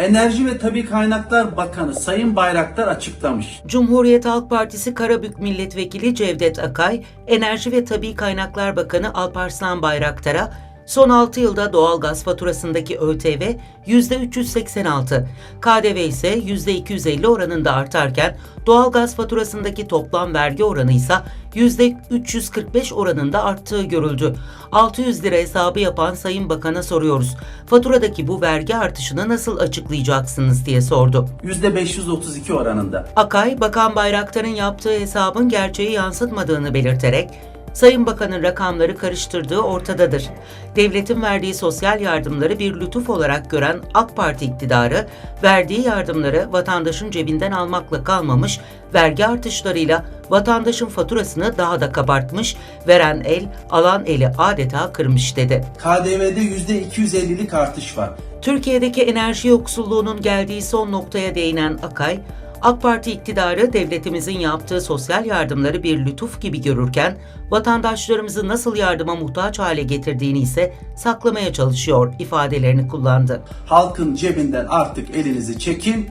Enerji ve Tabi Kaynaklar Bakanı Sayın Bayraktar açıklamış. Cumhuriyet Halk Partisi Karabük Milletvekili Cevdet Akay, Enerji ve Tabi Kaynaklar Bakanı Alparslan Bayraktar'a son 6 yılda doğalgaz faturasındaki ÖTV %386, KDV ise %250 oranında artarken doğalgaz faturasındaki toplam vergi oranı ise %345 oranında arttığı görüldü. 600 lira hesabı yapan Sayın Bakan'a soruyoruz. Faturadaki bu vergi artışını nasıl açıklayacaksınız diye sordu. %532 oranında. Akay, Bakan Bayraktar'ın yaptığı hesabın gerçeği yansıtmadığını belirterek, Sayın Bakan'ın rakamları karıştırdığı ortadadır. Devletin verdiği sosyal yardımları bir lütuf olarak gören AK Parti iktidarı, verdiği yardımları vatandaşın cebinden almakla kalmamış, vergi artışlarıyla vatandaşın faturasını daha da kabartmış, veren el, alan eli adeta kırmış dedi. KDV'de %250'lik artış var. Türkiye'deki enerji yoksulluğunun geldiği son noktaya değinen Akay, AK Parti iktidarı devletimizin yaptığı sosyal yardımları bir lütuf gibi görürken vatandaşlarımızı nasıl yardıma muhtaç hale getirdiğini ise saklamaya çalışıyor ifadelerini kullandı. Halkın cebinden artık elinizi çekin,